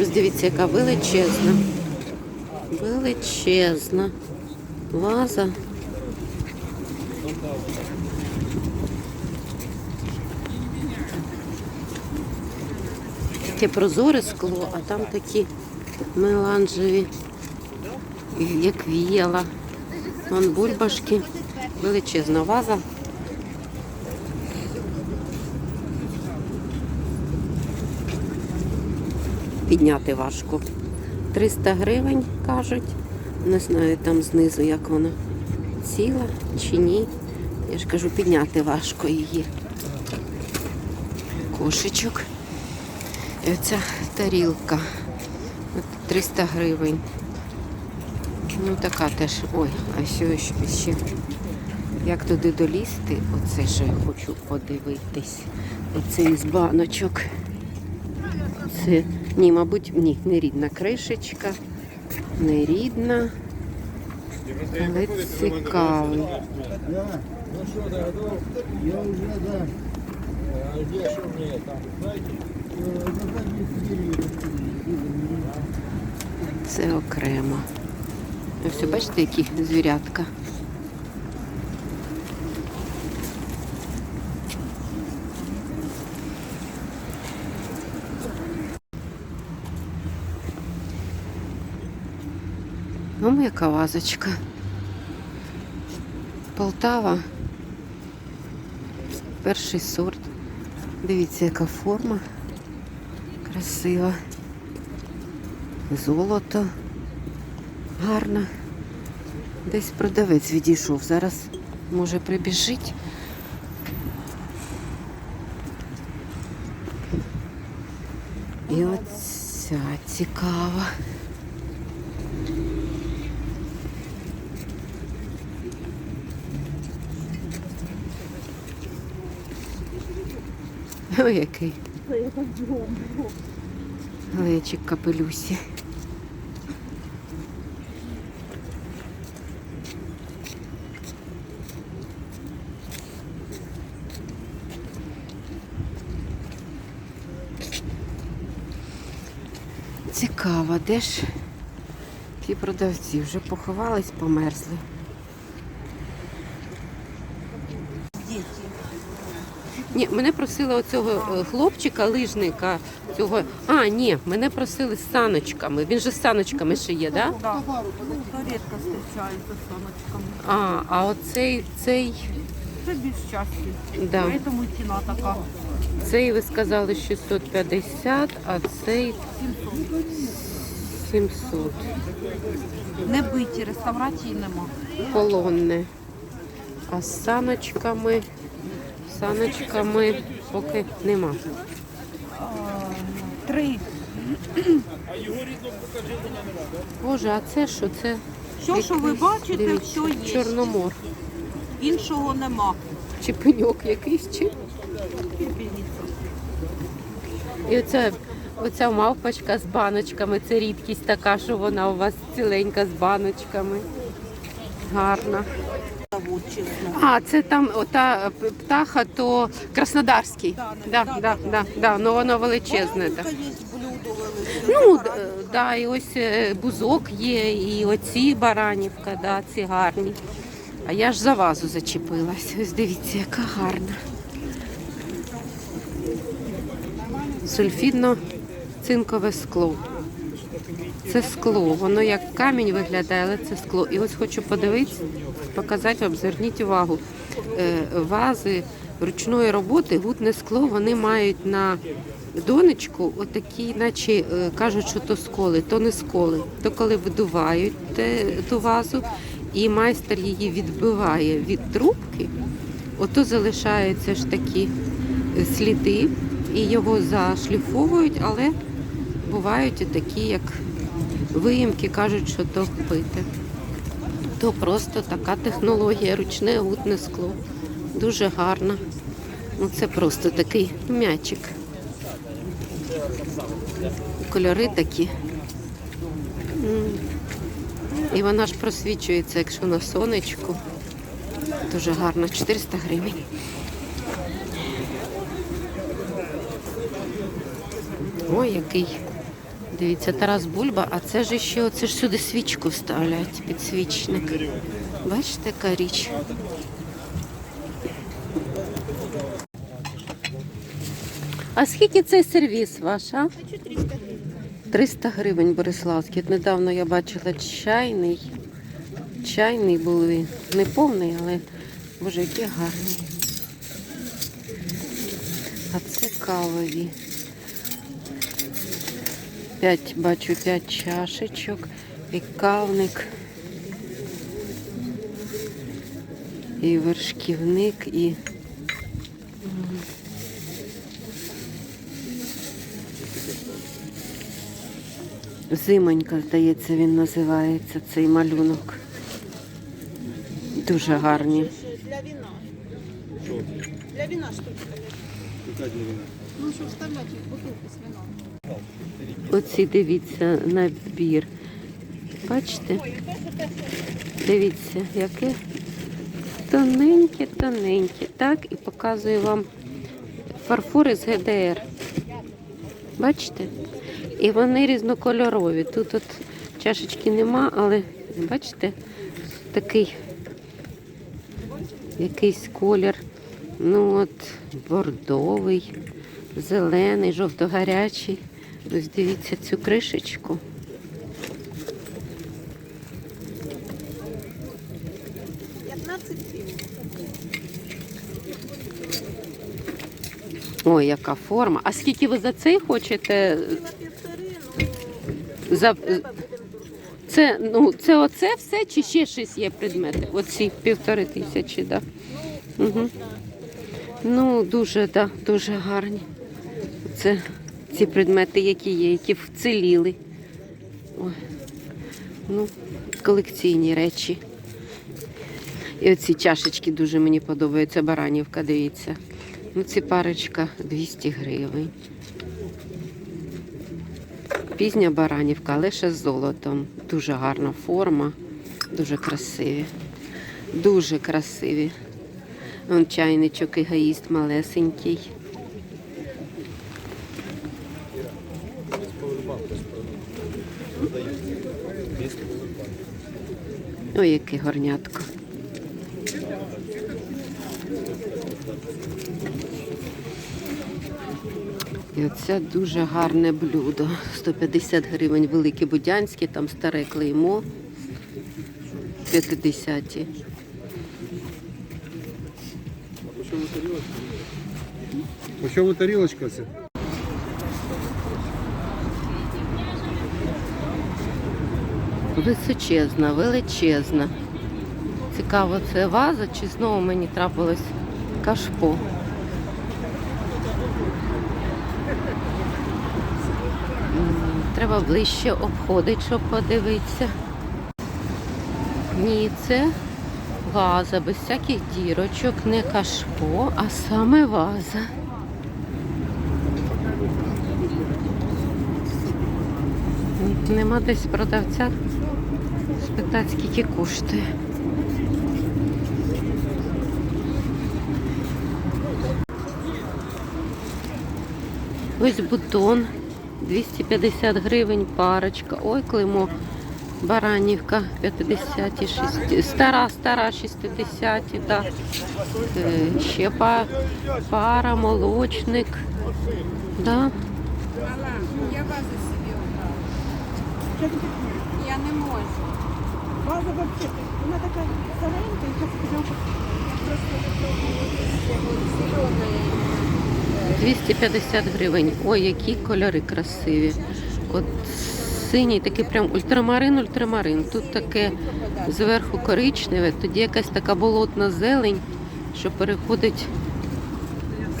Ось дивіться, яка величезна. Величезна ваза. Таке прозоре скло, а там такі меланжеві, як віяла. Вон бульбашки. Величезна ваза. Підняти важко. 300 гривень кажуть. Не знаю там знизу, як вона ціла чи ні. Я ж кажу, підняти важко її. Кошечок. І оця тарілка. 300 гривень. Ну така теж. Ой, а що ще? Як туди долізти? Оце я хочу подивитись. Оце із баночок. Це, ні, мабуть, ні, не рідна кришечка. Не рідна. Але цікаво. Я уже, да. Це окремо. Ось бачите, які звірятка. Ому яка вазочка. Полтава. Перший сорт. Дивіться, яка форма. Красива. Золото. Гарно. Десь продавець відійшов. Зараз може прибіжить. І оця цікава. Ой, який. Глечик капелюсі. Цікаво, де ж ті продавці вже поховались, померзли. Ні, мене просили оцього е, хлопчика, лижника, цього. А, ні, мене просили з саночками. Він же з саночками ще є, так? Да? Ну, то рідко зустрічаються з сонечком. А, а оцей цей, Це більш часті. Да. Тому ціна така. цей ви сказали 650, а цей 700. Не биті, реставрації нема. Колонне. А з саночками, саночками поки нема. Три. Боже, а це що? Це Що, що ви бачите, дивіться, все є. Чорномор. Іншого нема. Чи пеньок якийсь, чи. І оця, оця мавпочка з баночками, це рідкість така, що вона у вас ціленька з баночками. Гарна. Завод, чесно. А, це там ота птаха, то Краснодарський. Да, Да, да, да, да, да, ну воно величезне. Та Так. є блюдо велике. Ну, да, і ось е, бузок є, і оці баранівка, да, ці гарні. А я ж за вазу зачепилась. Ось дивіться, яка гарна. Сульфідно-цинкове скло. Це скло, воно як камінь виглядає, але це скло. І ось хочу подивитися, показати вам, зверніть увагу. Е, Вази ручної роботи, гутне скло, вони мають на донечку отакі, наче е, кажуть, що то сколи, то не сколи. То коли видувають те- ту вазу, і майстер її відбиває від трубки, ото залишаються ж такі е, сліди, і його зашліфовують, але бувають і такі, як виїмки, кажуть, що то впите. То просто така технологія, ручне гутне скло. Дуже гарно. Ну, це просто такий м'ячик. Кольори такі. І вона ж просвічується, якщо на сонечку. Дуже гарно, 400 гривень. Ой, який. Дивіться, Тарас Бульба, а це ж ще оце ж сюди свічку вставляють, підсвічник. Бачите, яка річ. А скільки цей сервіс ваш, а? 300 гривень Бориславський. От недавно я бачила чайний. Чайний він. Не повний, але боже, які гарні. А це кавові. П'ять, бачу, п'ять чашечок, і кавник, і вершківник, і зимонька, здається, він називається цей малюнок. Дуже гарні. Для віна. Для віна штучка. Ну, що вставляти в бутилку з вином. Оці дивіться набір. Бачите? Дивіться, яке тоненьке, тоненьке. Так, і показую вам фарфори з ГДР. Бачите? І вони різнокольорові. Тут от чашечки нема, але бачите, такий якийсь колір. Ну от, бордовий, зелений, жовто-гарячий. Ось дивіться цю кришечку. Ой, яка форма. А скільки ви за цей хочете? За... Це, ну, це оце все чи ще щось є предмети? Оці півтори тисячі, так. Да. Угу. Ну, дуже, да, дуже гарні. Це ці предмети, які є, які вціліли. Ну, колекційні речі. І оці чашечки дуже мені подобаються. Баранівка, дивіться. Ну, ці парочка 200 гривень. Пізня баранівка, але ще з золотом. Дуже гарна форма, дуже красиві. Дуже красиві. Вон чайничок егоїст малесенький. Ой, яке горнятко. І оце дуже гарне блюдо. 150 гривень велике будянське, там старе клеймо. 50. По чому тарілочка це? Височезна, величезна. Цікаво, це ваза чи знову мені трапилось кашпо. Треба ближче обходити, щоб подивитися. Ні, це ваза, без всяких дірочок, не кашпо, а саме ваза. Нема десь продавця. Спитати, скільки коштує. Ось бутон. 250 гривень парочка. Ой, клеймо. Баранівка 50 60 стара, стара 60 да. Е, Ще па, пара, молочник. Да. Я не можу. База вообще, вона така старенька, і Зелена. 250 гривень. Ой, які кольори красиві. От синій такий прям ультрамарин, ультрамарин. Тут таке зверху коричневе, тоді якась така болотна зелень, що переходить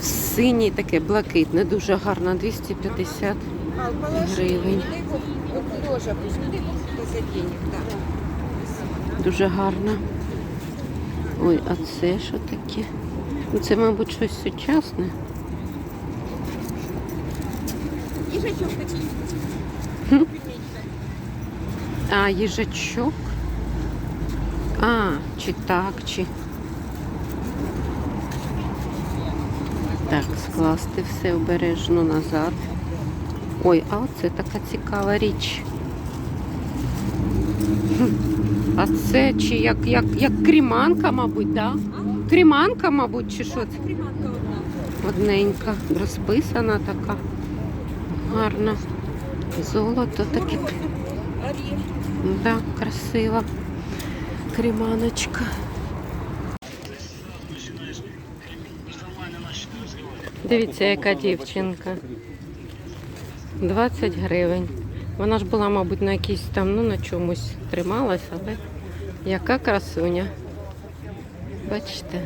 в синій таке блакитне, дуже гарно, 250 гривень. Ложа пусть. Дуже гарно. Ой, а це що таке? Ну, Це, мабуть, щось сучасне. Їжачок такий. А, їжачок. А, чи так, чи. Так, скласти все обережно назад. Ой, а оце така цікава річ. А це чи як, як, як кріманка, мабуть? Да? Кріманка, мабуть, чи що це? Приманка одна. Одненька, розписана така. Гарна. Золото таке. Да, красива. Креманочка. Дивіться, яка дівчинка. 20 гривень. Вона ж була, мабуть, на якійсь там, ну на чомусь трималась, але яка красуня. Бачите?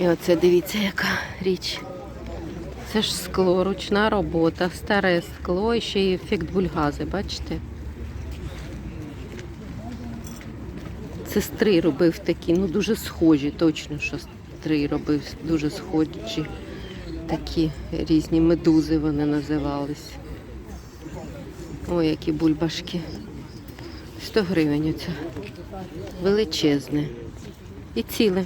І оце дивіться, яка річ. Це ж скло, ручна робота, старе скло і ще й ефект бульгази, бачите? Це стрий робив такі, ну дуже схожі, точно, що стрий робив, дуже схожі. Такі різні медузи вони називались. Ой, які бульбашки. 100 гривень оце. Величезне. І ціле.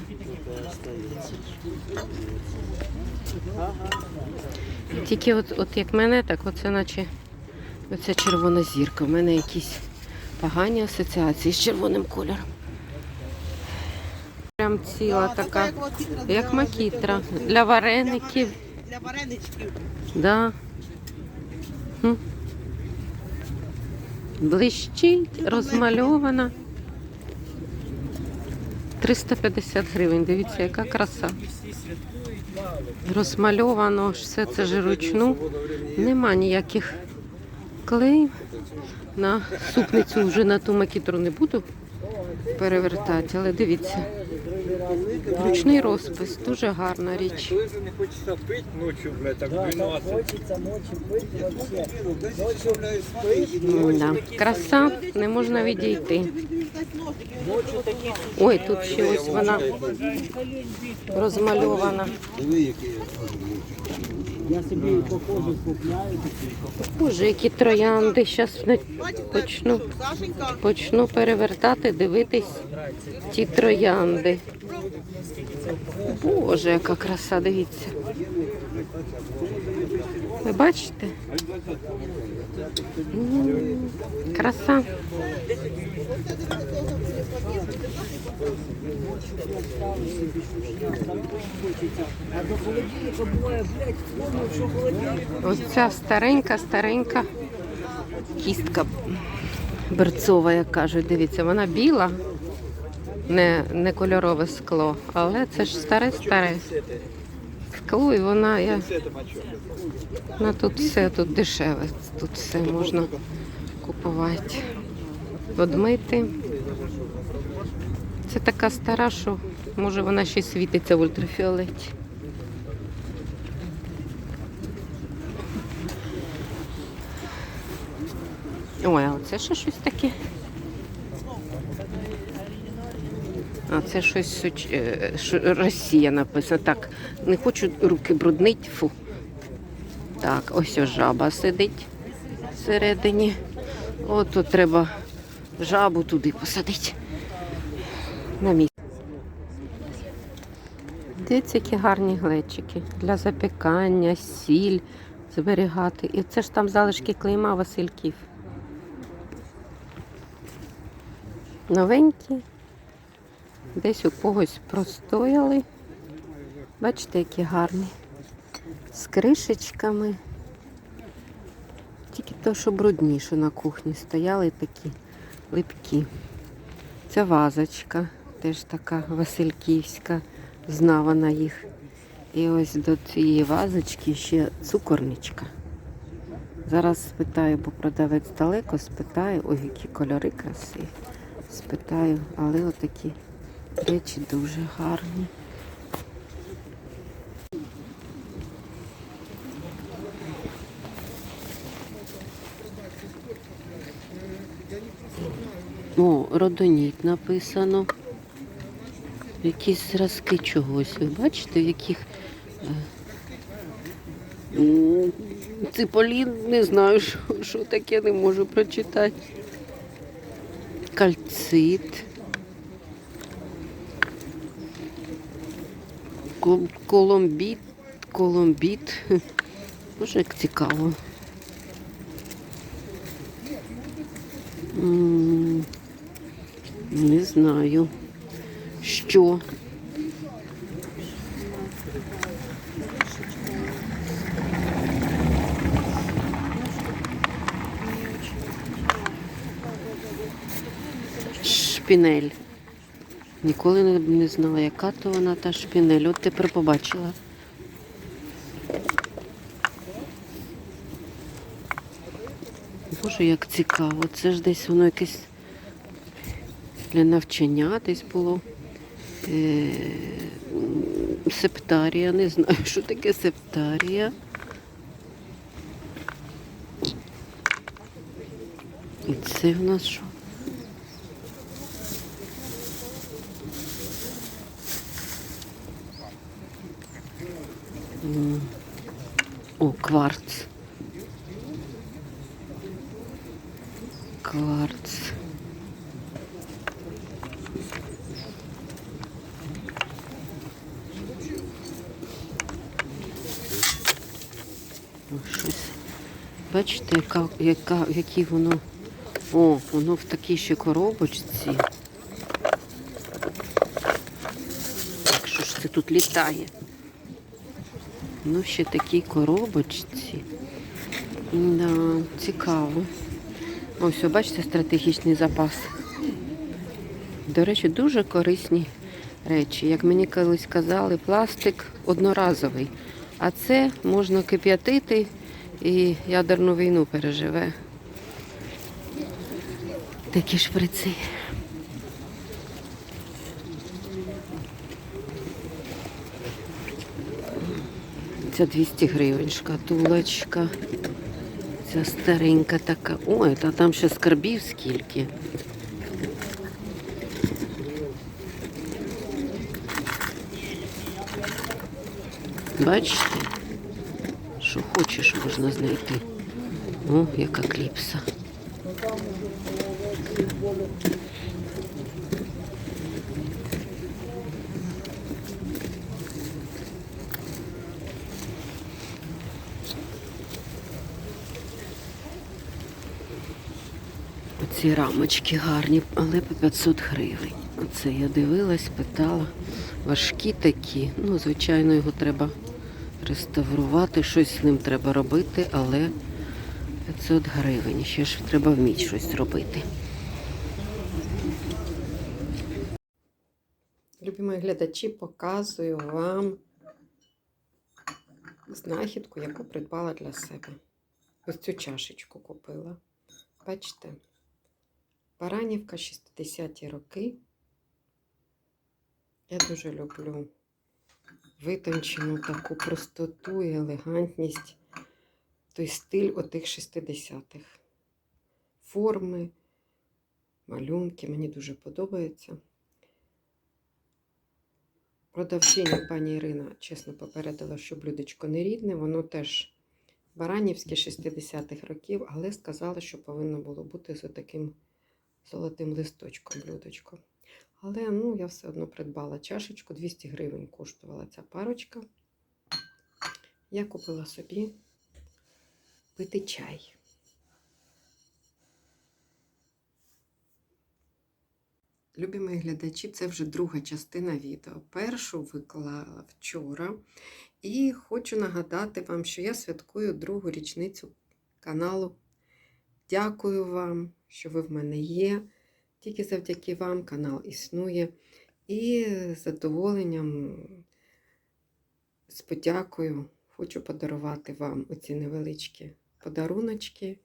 Тільки от, от як мене, так оце наче оця червона зірка. У мене якісь погані асоціації з червоним кольором. Прям ціла така, як макітра як для- макітра. Для вареників. Для вареничків. Да. Хм. Блищить, розмальована. 350 гривень. Дивіться, яка краса. Розмальовано, все це ж ручну. Нема ніяких клеїв. На супницю вже на ту макітру не буду перевертати, але дивіться. Ручний розпис, дуже гарна річ. Не хочеться пити ночі, блядь, так 12. Хочеться. Краса, не можна відійти. Ой, тут ще ось вона розмальована. Я собі походу купляю. Боже, які троянди. Зараз почну, почну перевертати, дивитись ті троянди. Боже, яка краса, дивіться. Ви бачите? Краса. Ось ця старенька, старенька кістка берцова, як кажуть. Дивіться, вона біла, не, не кольорове скло, але це ж старе-старе і вона, я, вона тут все тут дешеве, тут все можна купувати, одмити. Це така стара, що може вона ще світиться в ультрафіолеті. Ой, а це ще щось таке. А це щось суч- е, Росія написано. Так, не хочу руки бруднить. Фу. Так, ось жаба сидить всередині. От тут треба жабу туди посадити. На місце. Дивіться, які гарні глечики для запікання, сіль зберігати. І це ж там залишки клейма Васильків. новенькі. Десь у когось простояли. Бачите, які гарні. З кришечками. Тільки то, що брудні, що на кухні стояли такі липкі. Це вазочка, теж така Васильківська, знавана їх. І ось до цієї вазочки ще цукорничка. Зараз спитаю, бо продавець далеко, спитаю, ой, які кольори красиві. Спитаю, але отакі речі дуже гарні. О, родоніт написано. Якісь зразки чогось. Ви бачите, яких е, Циполін, не знаю, що, що таке, не можу прочитати. кальцит. Коломбіт, коломбіт. Боже, як цікаво. Не знаю. Що? Шпінель. Ніколи не, знала, яка то вона та шпінель. От тепер побачила. Боже, як цікаво. Це ж десь воно якесь для навчання десь було. Е, септарія, не знаю, що таке септарія. І це в нас що? М. О, кварц. Кварц. Бачите, яка, яка, які воно. О, воно в такій ще коробочці. Так що ж це тут літає? Ну, ще такій коробочці. Да, цікаво. Ось, бачите, стратегічний запас. До речі, дуже корисні речі. Як мені колись казали, пластик одноразовий. А це можна кип'ятити і ядерну війну переживе. Такі шприци. Це 200 гривень шкатулочка. Ця старенька така. Ой, та там ще скарбів скільки. Бачите? Що хочеш, можна знайти. О, яка кліпса. Оці рамочки гарні, але по 500 гривень. Оце я дивилась, питала. Важкі такі. Ну, звичайно, його треба реставрувати, щось з ним треба робити, але 500 гривень. Ще ж треба вміти щось робити. Любі мої глядачі, показую вам знахідку, яку придбала для себе. Ось цю чашечку купила. Бачите? Баранівка 60-ті роки. Я дуже люблю витончену таку простоту і елегантність, той стиль отих 60-х. Форми, малюнки мені дуже подобаються. Продавчиня пані Ірина чесно попередила, що блюдечко не рідне, воно теж баранівське 60-х років, але сказала, що повинно було бути з таким золотим листочком блюдечко. Але ну, я все одно придбала чашечку, 200 гривень коштувала ця парочка. Я купила собі пити чай. Любі мої глядачі, це вже друга частина відео. Першу виклала вчора. І хочу нагадати вам, що я святкую другу річницю каналу. Дякую вам, що ви в мене є. Тільки завдяки вам канал існує. І з задоволенням, з подякою, хочу подарувати вам оці невеличкі подаруночки.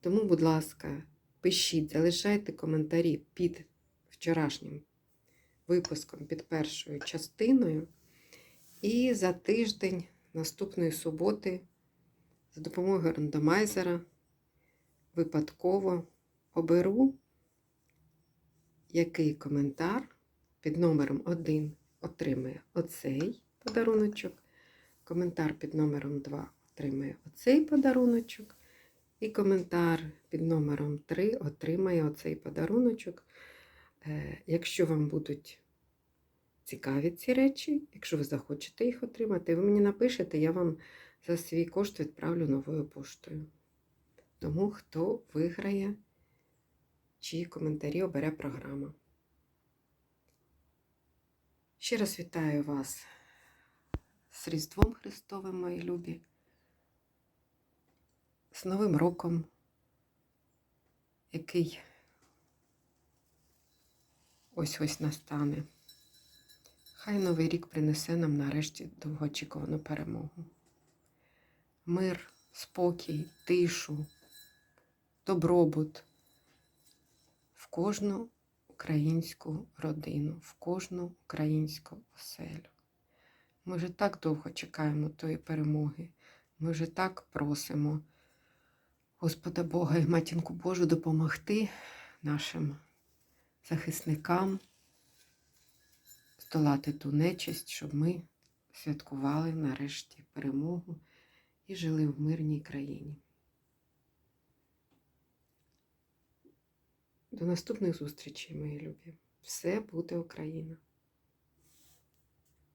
Тому, будь ласка, пишіть, залишайте коментарі під вчорашнім випуском, під першою частиною. І за тиждень наступної суботи за допомогою рандомайзера випадково оберу, який коментар під номером 1 отримає оцей подаруночок, коментар під номером 2 отримає оцей подаруночок. І коментар під номером 3 отримає оцей подаруночок. Е, Якщо вам будуть цікаві ці речі, якщо ви захочете їх отримати, ви мені напишете, я вам за свій кошт відправлю новою поштою. Тому хто виграє, чиї коментарі обере програма. Ще раз вітаю вас з Різдвом Христовим, мої любі, з Новим роком, який ось ось настане. Хай Новий рік принесе нам нарешті довгоочікувану перемогу. Мир, спокій, тишу, добробут кожну українську родину, в кожну українську оселю. Ми вже так довго чекаємо тої перемоги. Ми вже так просимо Господа Бога і Матінку Божу допомогти нашим захисникам здолати ту нечисть, щоб ми святкували нарешті перемогу і жили в мирній країні. До наступних зустрічей, мої любі. Все буде Україна!